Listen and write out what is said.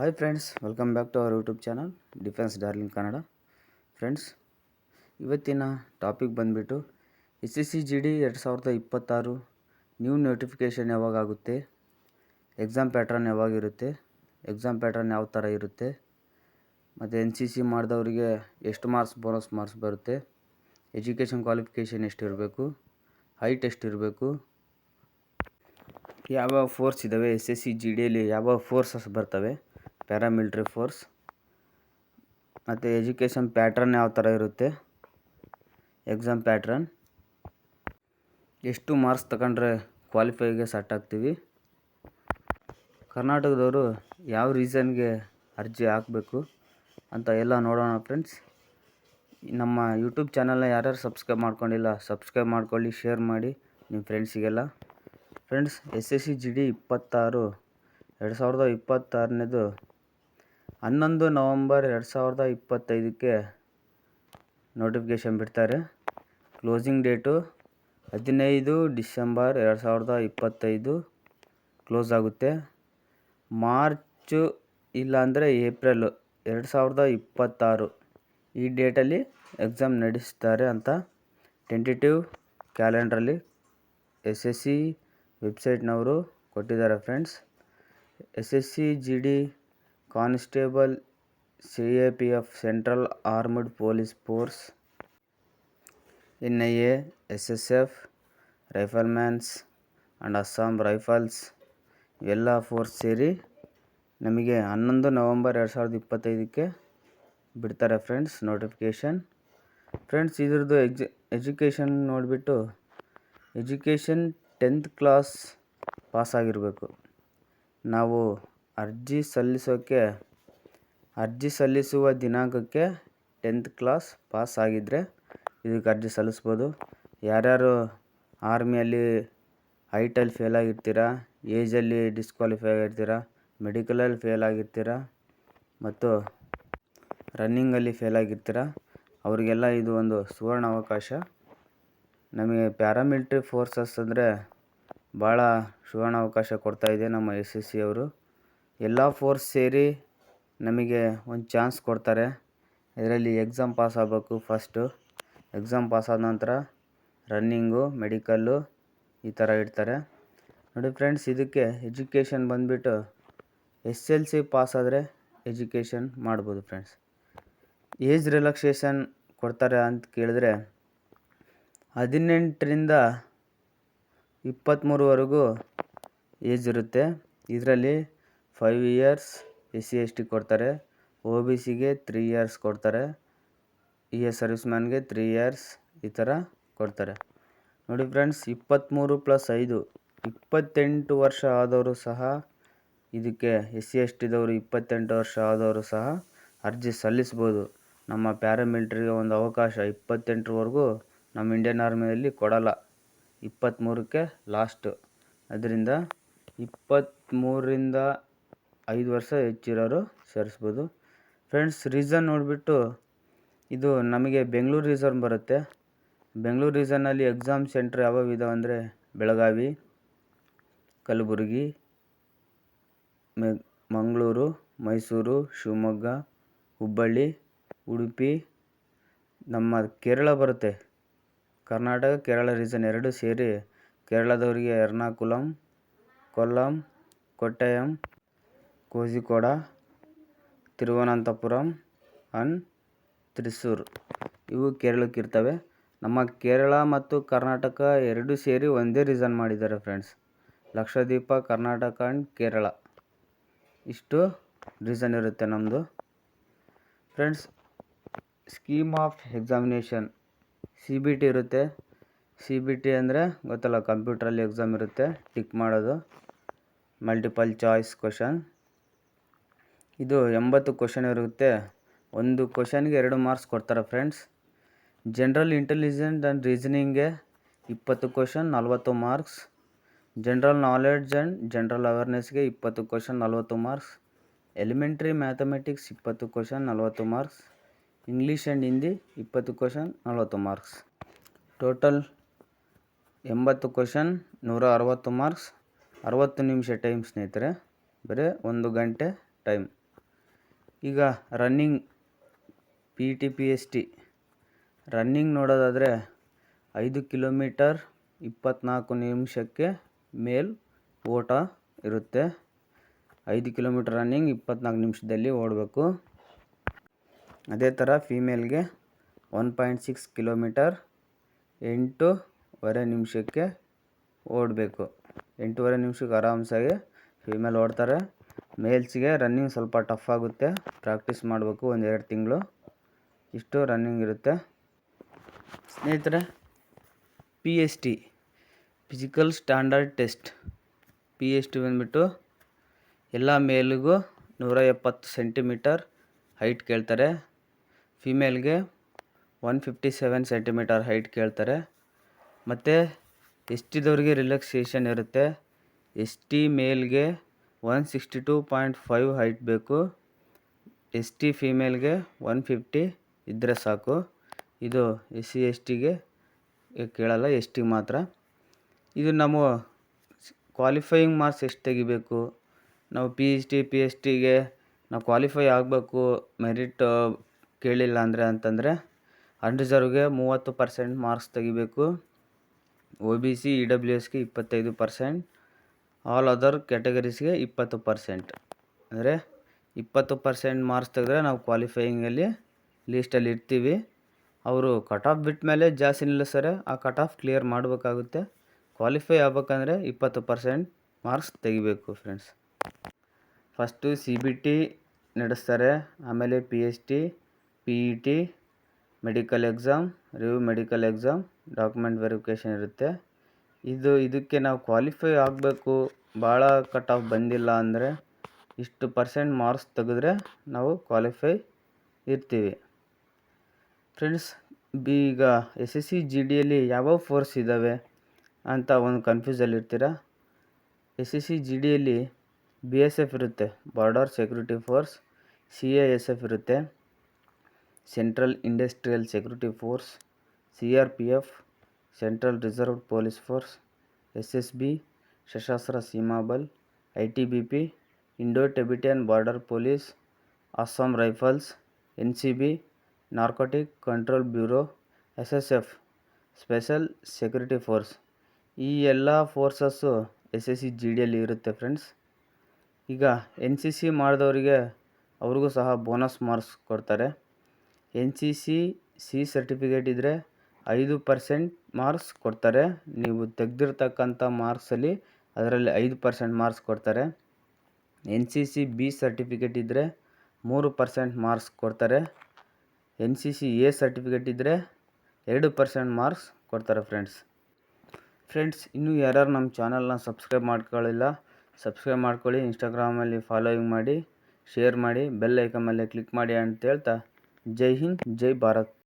Hi friends welcome back to our YouTube channel defence darling Kannada friends ಇವತ್ತಿನ topic ಬಂದುಬಿಟ್ಟು S S C G D ಎರಡು ಸಾವಿರದ ಇಪ್ಪತ್ತಾರು new notification ಯಾವಾಗ ಆಗುತ್ತೆ ಎಕ್ಸಾಮ್ ಪ್ಯಾಟ್ರನ್ ಯಾವಾಗಿರುತ್ತೆ ಎಕ್ಸಾಮ್ ಪ್ಯಾಟ್ರನ್ ಯಾವ ಥರ ಇರುತ್ತೆ, ಮತ್ತು ಎನ್ ಸಿ ಸಿ ಮಾಡಿದವರಿಗೆ ಎಷ್ಟು ಮಾರ್ಕ್ಸ್ ಬೋನಸ್ ಮಾರ್ಕ್ಸ್ ಬರುತ್ತೆ ಎಜುಕೇಷನ್ ಕ್ವಾಲಿಫಿಕೇಷನ್ ಎಷ್ಟಿರಬೇಕು ಹೈಟ್ ಎಷ್ಟಿರಬೇಕು ಯಾವ್ಯಾವ ಫೋರ್ಸ್ ಇದ್ದಾವೆ ಎಸ್ ಎಸ್ ಸಿ ಜಿ ಡಿಯಲ್ಲಿ ಯಾವ್ಯಾವ ಫೋರ್ಸಸ್ ಬರ್ತವೆ ಪ್ಯಾರಾಮಿಲಿಟ್ರಿ ಫೋರ್ಸ್ ಮತ್ತು ಎಜುಕೇಷನ್ ಪ್ಯಾಟ್ರನ್ ಯಾವ ಥರ ಇರುತ್ತೆ? Exam pattern. ಎಷ್ಟು ಮಾರ್ಕ್ಸ್ ತಗೊಂಡ್ರೆ ಕ್ವಾಲಿಫೈಗೆ ಸೆಟ್ ಆಗ್ತೀವಿ? ಕರ್ನಾಟಕದವರು ಯಾವ ರೀಸನ್ಗೆ ಅರ್ಜಿ ಹಾಕಬೇಕು ಅಂತ ಎಲ್ಲ ನೋಡೋಣ ಫ್ರೆಂಡ್ಸ್. ನಮ್ಮ ಯೂಟ್ಯೂಬ್ ಚಾನಲ್ನ ಯಾರ್ಯಾರು ಸಬ್ಸ್ಕ್ರೈಬ್ ಮಾಡ್ಕೊಂಡಿಲ್ಲ, ಸಬ್ಸ್ಕ್ರೈಬ್ ಮಾಡ್ಕೊಳ್ಳಿ, ಶೇರ್ ಮಾಡಿ ನಿಮ್ಮ ಫ್ರೆಂಡ್ಸಿಗೆಲ್ಲ. Friends, S S C G D ಇಪ್ಪತ್ತಾರು, ಎರಡು ಸಾವಿರದ ಇಪ್ಪತ್ತಾರನೇದು ಹನ್ನೊಂದು ನವಂಬರ್ ಎರಡು ಸಾವಿರದ ಇಪ್ಪತ್ತೈದಕ್ಕೆ ನೋಟಿಫಿಕೇಷನ್ ಬಿಡ್ತಾರೆ. ಕ್ಲೋಸಿಂಗ್ ಡೇಟು ಹದಿನೈದು ಡಿಸೆಂಬರ್ ಎರಡು ಸಾವಿರದ ಇಪ್ಪತ್ತೈದು ಕ್ಲೋಸ್ ಆಗುತ್ತೆ. ಮಾರ್ಚು ಇಲ್ಲಾಂದರೆ ಏಪ್ರಿಲು ಎರಡು ಸಾವಿರದ ಇಪ್ಪತ್ತಾರು ಈ ಡೇಟಲ್ಲಿ ಎಕ್ಸಾಮ್ ನಡೆಸ್ತಾರೆ ಅಂತ ಟೆಂಟೇಟಿವ್ ಕ್ಯಾಲೆಂಡ್ರಲ್ಲಿ ಎಸ್ ಎಸ್ ಸಿ ವೆಬ್ಸೈಟ್ನವರು ಕೊಟ್ಟಿದ್ದಾರೆ friends. S S C G D constable C A P F central armed police force N I A S S F riflemans and Assam rifles ಇವೆಲ್ಲ ಫೋರ್ಸ್ ಸೇರಿ ನಮಗೆ ಹನ್ನೊಂದು November ಎರಡು ಸಾವಿರದ ಇಪ್ಪತ್ತೈದಕ್ಕೆ ಬಿಡ್ತಾರೆ ಫ್ರೆಂಡ್ಸ್ ನೋಟಿಫಿಕೇಷನ್. ಫ್ರೆಂಡ್ಸ್ ಇದ್ರದ್ದು ಎಜು, ಎಜುಕೇಷನ್ ನೋಡಿಬಿಟ್ಟು ಎಜುಕೇಷನ್ ಟೆಂತ್ ಕ್ಲಾಸ್ ಪಾಸಾಗಿರಬೇಕು. ನಾವು ಅರ್ಜಿ ಸಲ್ಲಿಸೋಕ್ಕೆ ಅರ್ಜಿ ಸಲ್ಲಿಸುವ ದಿನಾಂಕಕ್ಕೆ ಟೆಂತ್ ಕ್ಲಾಸ್ ಪಾಸ್ ಆಗಿದ್ದರೆ ಇದಕ್ಕೆ ಅರ್ಜಿ ಸಲ್ಲಿಸ್ಬೋದು. ಯಾರ್ಯಾರು ಆರ್ಮಿಯಲ್ಲಿ ಐಟಲ್ಲಿ ಫೇಲ್ ಆಗಿರ್ತೀರ, ಏಜಲ್ಲಿ ಡಿಸ್ಕ್ವಾಲಿಫೈ ಆಗಿರ್ತೀರ, ಮೆಡಿಕಲಲ್ಲಿ ಫೇಲ್ ಆಗಿರ್ತೀರ ಮತ್ತು ರನ್ನಿಂಗಲ್ಲಿ ಫೇಲ್ ಆಗಿರ್ತೀರ, ಅವರಿಗೆಲ್ಲ ಇದು ಒಂದು ಸುವರ್ಣ ಅವಕಾಶ. ನಮಗೆ ಪ್ಯಾರಾಮಿಲ್ಟ್ರಿ ಫೋರ್ಸಸ್ ಅಂದರೆ ಭಾಳ ಸುವರ್ಣ ಅವಕಾಶ ಕೊಡ್ತಾಯಿದೆ ನಮ್ಮ ಎಸ್ ಎಸ್ ಸಿ ಅವರು. ಎಲ್ಲ ಫೋರ್ಸ್ ಸೇರಿ ನಮಗೆ ಒಂದು ಚಾನ್ಸ್ ಕೊಡ್ತಾರೆ. ಇದರಲ್ಲಿ ಎಕ್ಸಾಮ್ ಪಾಸ್ ಆಗಬೇಕು ಫಸ್ಟು ಎಕ್ಸಾಮ್ ಪಾಸ್ ಆದ ನಂತರ ರನ್ನಿಂಗು ಮೆಡಿಕಲ್ಲು ಈ ಥರ ಇಡ್ತಾರೆ. ನೋಡಿ ಫ್ರೆಂಡ್ಸ್ ಇದಕ್ಕೆ ಎಜುಕೇಷನ್ ಬಂದುಬಿಟ್ಟು ಎಸ್ ಎಲ್ ಸಿ ಪಾಸ್ ಆದರೆ ಎಜುಕೇಷನ್ ಮಾಡ್ಬೋದು ಫ್ರೆಂಡ್ಸ್ ಏಜ್ ರಿಲ್ಯಾಕ್ಸೇಷನ್ ಕೊಡ್ತಾರೆ ಅಂತ ಕೇಳಿದ್ರೆ ಹದಿನೆಂಟರಿಂದ ಇಪ್ಪತ್ತ್ಮೂರುವರೆಗೂ ಏಜ್ ಇರುತ್ತೆ. ಇದರಲ್ಲಿ five years S C S T ಕೊಡ್ತಾರೆ. ಒ ಬಿ ಸಿಗೆ ತ್ರೀ ಇಯರ್ಸ್ ಕೊಡ್ತಾರೆ. ಇ ಎಸ್ ಸರ್ವಿಸ್ ಮ್ಯಾನ್ಗೆ ತ್ರೀ ಇಯರ್ಸ್ ಈ ಥರ ಕೊಡ್ತಾರೆ. ನೋಡಿ ಫ್ರೆಂಡ್ಸ್ ಇಪ್ಪತ್ತ್ಮೂರು ಪ್ಲಸ್ ಐದು, ಇಪ್ಪತ್ತೆಂಟು ವರ್ಷ ಆದವರು ಸಹ ಇದಕ್ಕೆ ಎಸ್ ಸಿ ಎಸ್ ಟಿದವರು ಇಪ್ಪತ್ತೆಂಟು ವರ್ಷ ಆದವರು ಸಹ ಅರ್ಜಿ ಸಲ್ಲಿಸ್ಬೋದು. ನಮ್ಮ ಪ್ಯಾರಾಮಿಲಿಟ್ರಿಗೆ ಒಂದು ಅವಕಾಶ ಇಪ್ಪತ್ತೆಂಟರವರೆಗೂ ನಮ್ಮ ಇಂಡಿಯನ್ ಆರ್ಮಿಯಲ್ಲಿ ಕೊಡಲ್ಲ. ಇಪ್ಪತ್ತ್ಮೂರಕ್ಕೆ ಲಾಸ್ಟು ಅದರಿಂದ ಇಪ್ಪತ್ತ್ಮೂರರಿಂದ ಐದು ವರ್ಷ ಹೆಚ್ಚಿರೋರು ಸೇರಿಸ್ಬೋದು. ಫ್ರೆಂಡ್ಸ್ ರೀಸನ್ ನೋಡಿಬಿಟ್ಟು ಇದು ನಮಗೆ ಬೆಂಗಳೂರು ರೀಸನ್ ಬರುತ್ತೆ. ಬೆಂಗಳೂರು ರೀಸನ್ನಲ್ಲಿ ಎಕ್ಸಾಮ್ ಸೆಂಟ್ರ್ ಯಾವ್ಯಾವ ಇದಾವೆ ಅಂದರೆ ಬೆಳಗಾವಿ, ಕಲಬುರಗಿ ಮಂಗಳೂರು, ಮೈಸೂರು, ಶಿವಮೊಗ್ಗ, ಹುಬ್ಬಳ್ಳಿ, ಉಡುಪಿ, ನಮ್ಮ ಕೇರಳ ಬರುತ್ತೆ. ಕರ್ನಾಟಕ, ಕೇರಳ ರೀಸನ್ ಎರಡು ಸೇರಿ ಕೇರಳದವರಿಗೆ ಎರ್ನಾಕುಲಂ, ಕೊಲ್ಲಂ, ಕೊಟ್ಟಯಂ ಕೋಝಿಕೋಡ ತಿರುವನಂತಪುರಂ ಆ್ಯಂಡ್ ತ್ರಿಸೂರ್. ಇವು ಕೇರಳಕ್ಕೆ ಇರ್ತವೆ. ನಮ್ಮ ಕೇರಳ ಮತ್ತು ಕರ್ನಾಟಕ ಎರಡೂ ಸೇರಿ ಒಂದೇ ರೀಸನ್ ಮಾಡಿದ್ದಾರೆ ಫ್ರೆಂಡ್ಸ್ ಲಕ್ಷದ್ವೀಪ, ಕರ್ನಾಟಕ ಆ್ಯಂಡ್ ಕೇರಳ. ಇಷ್ಟು ರೀಸನ್ ಇರುತ್ತೆ ನಮ್ಮದು friends scheme of examination C B T ಇರುತ್ತೆ. ಸಿ ಬಿ ಟಿ ಅಂದರೆ ಗೊತ್ತಲ್ಲ ಕಂಪ್ಯೂಟ್ರಲ್ಲಿ ಎಕ್ಸಾಮ್ ಇರುತ್ತೆ. ಟಿಕ್ ಮಾಡೋದು. ಮಲ್ಟಿಪಲ್ ಚಾಯ್ಸ್ ಕ್ವಶನ್ ಇದು ಎಂಬತ್ತು ಕ್ವಶನ್ ಇರುತ್ತೆ. ಒಂದು ಕ್ವಶನ್ಗೆ ಎರಡು ಮಾರ್ಕ್ಸ್ ಕೊಡ್ತಾರೆ ಫ್ರೆಂಡ್ಸ್ ಜನರಲ್ ಇಂಟೆಲಿಜೆಂಟ್ ಆ್ಯಂಡ್ ರೀಸನಿಂಗ್ಗೆ ಇಪ್ಪತ್ತು ಕ್ವಶನ್ ನಲ್ವತ್ತು marks general knowledge and general ಅವೇರ್ನೆಸ್ಗೆ ಇಪ್ಪತ್ತು ಕ್ವಶನ್ ನಲ್ವತ್ತು ಮಾರ್ಕ್ಸ್ ಎಲಿಮೆಂಟ್ರಿ ಮ್ಯಾಥಮೆಟಿಕ್ಸ್ ಇಪ್ಪತ್ತು ಕ್ವಶನ್ ನಲ್ವತ್ತು ಮಾರ್ಕ್ಸ್ ಇಂಗ್ಲೀಷ್ ಆ್ಯಂಡ್ ಹಿಂದಿ ಇಪ್ಪತ್ತು ಕ್ವಶನ್ ನಲ್ವತ್ತು ಮಾರ್ಕ್ಸ್ ಟೋಟಲ್ ಎಂಬತ್ತು ಕ್ವಶನ್ ನೂರ ಅರವತ್ತು ಮಾರ್ಕ್ಸ್ ಅರವತ್ತು ನಿಮಿಷ ಟೈಮ್ ಸ್ನೇಹಿತರೆ, ಬರೀ ಒಂದು ಗಂಟೆ ಟೈಮ್ ಈಗ running P T P S T running ನೋಡೋದಾದರೆ ಐದು ಕಿಲೋಮೀಟರ್ ಇಪ್ಪತ್ತ್ನಾಲ್ಕು ನಿಮಿಷಕ್ಕೆ ಮೇಲ್ ಓಟ ಇರುತ್ತೆ. ಐದು ಕಿಲೋಮೀಟರ್ ರನ್ನಿಂಗ್ ಇಪ್ಪತ್ತ್ನಾಲ್ಕು ನಿಮಿಷದಲ್ಲಿ ಓಡಬೇಕು. ಅದೇ ಥರ ಫೀಮೇಲ್ಗೆ ಒನ್ ಪಾಯಿಂಟ್ ಸಿಕ್ಸ್ ಕಿಲೋಮೀಟರ್ ಎಂಟೂವರೆ ನಿಮಿಷಕ್ಕೆ ಓಡಬೇಕು. ಎಂಟೂವರೆ ನಿಮಿಷಕ್ಕೆ ಆರಾಮ್ಸಾಗಿ ಫೀಮೇಲ್ ಓಡ್ತಾರೆ. ಮೇಲ್ಸ್ಗೆ ರನ್ನಿಂಗ್ ಸ್ವಲ್ಪ ಟಫ್ ಆಗುತ್ತೆ. ಪ್ರಾಕ್ಟೀಸ್ ಮಾಡಬೇಕು ಒಂದು ಎರಡು ತಿಂಗಳು. ಇಷ್ಟು ರನ್ನಿಂಗ್ ಇರುತ್ತೆ. ಸ್ನೇಹಿತರೆ P S T physical standard test P S T ಬಂದುಬಿಟ್ಟು ಎಲ್ಲ ಮೇಲಿಗೂ ನೂರ ಎಪ್ಪತ್ತು ಸೆಂಟಿಮೀಟರ್ ಹೈಟ್ ಕೇಳ್ತಾರೆ. ಫಿಮೇಲ್ಗೆ one fifty seven centimetre height ಕೇಳ್ತಾರೆ. ಮತ್ತು ಎಸ್ ಟಿದವ್ರಿಗೆ ರಿಲ್ಯಾಕ್ಸೇಷನ್ ಇರುತ್ತೆ? S T ಮೇಲ್ಗೆ one sixty two point five height ಬೇಕು. ಎಸ್ ಟಿ ಫೀಮೇಲ್ಗೆ ಒನ್ ಫಿಫ್ಟಿ ಇದ್ದರೆ ಸಾಕು. ಇದು ಎಸ್ ಸಿ ಎಸ್ ಟಿಗೆ ಕೇಳಲ್ಲ ಎಸ್ ಟಿ ಮಾತ್ರ. ಇದು ನಮ್ಮ ಕ್ವಾಲಿಫೈಯಿಂಗ್ ಮಾರ್ಕ್ಸ್ ಎಷ್ಟು ತೆಗಿಬೇಕು? ನಾವು P H D P H ಟಿಗೆ ನಾವು ಕ್ವಾಲಿಫೈ ಆಗಬೇಕು ಮೆರಿಟ್ ಕೇಳಿಲ್ಲ ಅಂದರೆ ಅಂತಂದರೆ ಅನ್ರಿಸರ್ವ್ಗೆ ಮೂವತ್ತು ಪರ್ಸೆಂಟ್ ಮಾರ್ಕ್ಸ್ ತೆಗಿಬೇಕು. O B C E W ಎಸ್ಗೆ ಇಪ್ಪತ್ತೈದು ಪರ್ಸೆಂಟ್ ಆಲ್ ಅದರ್ ಕ್ಯಾಟಗರೀಸ್ಗೆ ಇಪ್ಪತ್ತು ಪರ್ಸೆಂಟ್ ಅಂದರೆ ಇಪ್ಪತ್ತು ಪರ್ಸೆಂಟ್ ಮಾರ್ಕ್ಸ್ ತೆಗೆದ್ರೆ ನಾವು ಕ್ವಾಲಿಫೈಯಿಂಗಲ್ಲಿ ಲೀಸ್ಟಲ್ಲಿ ಇರ್ತೀವಿ ಅವರು ಕಟ್ ಆಫ್ ಬಿಟ್ಟ ಮೇಲೆ ಜಾಸ್ತಿ ನಿಲ್ಲಿಸ್ತಾರೆ. ಆ ಕಟ್ ಆಫ್ ಕ್ಲಿಯರ್ ಮಾಡಬೇಕಾಗುತ್ತೆ. ಕ್ವಾಲಿಫೈ ಆಗ್ಬೇಕಂದ್ರೆ ಇಪ್ಪತ್ತು ಪರ್ಸೆಂಟ್ ಮಾರ್ಕ್ಸ್ ತೆಗಿಬೇಕು friends first C B T ನಡೆಸ್ತಾರೆ. ಆಮೇಲೆ P H T P E T medical exam review medical exam document verification ಇರುತ್ತೆ. ಇದು ಇದಕ್ಕೆ ನಾವು ಕ್ವಾಲಿಫೈ ಆಗಬೇಕು. ಭಾಳ ಕಟ್ ಆಫ್ ಬಂದಿಲ್ಲ ಅಂದರೆ ಇಷ್ಟು ಪರ್ಸೆಂಟ್ ಮಾರ್ಕ್ಸ್ ತೆಗೆದ್ರೆ ನಾವು ಕ್ವಾಲಿಫೈ ಇರ್ತೀವಿ. ಫ್ರೆಂಡ್ಸ್ ಬಿ ಈಗ ಎಸ್ ಎಸ್ ಸಿ ಜಿ ಡಿಯಲ್ಲಿ ಯಾವ್ಯಾವ ಫೋರ್ಸ್ ಇದ್ದಾವೆ ಅಂತ ಒಂದು ಕನ್ಫ್ಯೂಸಲ್ಲಿ ಇರ್ತೀರ? ಎಸ್ ಎಸ್ ಸಿ ಜಿ ಡಿಯಲ್ಲಿ ಬಿ ಎಸ್ ಎಫ್ ಇರುತ್ತೆ border security force C A S F ಇರುತ್ತೆ central industrial security force C R P F central reserve police force S S B Sashastra Seema Bal, I T B P, Indo Tibetan border police, Assam rifles, N C B, narcotic control bureau, S S F, special security force. ಈ ಎಲ್ಲ forces S S C G ಡಿಯಲ್ಲಿ ಇರುತ್ತೆ friends. ಈಗ N C C ಮಾಡಿದವರಿಗೆ ಅವ್ರಿಗೂ ಸಹ bonus marks ಕೊಡ್ತಾರೆ. N C C C certificate ಇದ್ದರೆ ಐದು ಪರ್ಸೆಂಟ್ ಮಾರ್ಕ್ಸ್ ಕೊಡ್ತಾರೆ. ನೀವು ತೆಗೆದಿರ್ತಕ್ಕಂಥ ಮಾರ್ಕ್ಸಲ್ಲಿ ಅದರಲ್ಲಿ ಐದು ಪರ್ಸೆಂಟ್ ಮಾರ್ಕ್ಸ್ ಕೊಡ್ತಾರೆ. N C C B certificate ಇದ್ದರೆ ಮೂರು ಪರ್ಸೆಂಟ್ ಮಾರ್ಕ್ಸ್ ಕೊಡ್ತಾರೆ. N C C A certificate ಇದ್ದರೆ ಎರಡು ಪರ್ಸೆಂಟ್ ಮಾರ್ಕ್ಸ್ ಕೊಡ್ತಾರೆ ಫ್ರೆಂಡ್ಸ್ ಫ್ರೆಂಡ್ಸ್ ಇನ್ನೂ ಯಾರ್ಯಾರು ನಮ್ಮ ಚಾನಲ್ನ ಸಬ್ಸ್ಕ್ರೈಬ್ ಮಾಡ್ಕೊಳ್ಳಿಲ್ಲ ಸಬ್ಸ್ಕ್ರೈಬ್ ಮಾಡ್ಕೊಳ್ಳಿ ಇನ್ಸ್ಟಾಗ್ರಾಮಲ್ಲಿ ಫಾಲೋಯಿಂಗ್ ಮಾಡಿ ಶೇರ್ ಮಾಡಿ ಬೆಲ್ ಐಕನ್ ಮೇಲೆ ಕ್ಲಿಕ್ ಮಾಡಿ ಅಂತ ಹೇಳ್ತಾ, ಜೈ ಹಿಂದ್, ಜೈ ಭಾರತ್.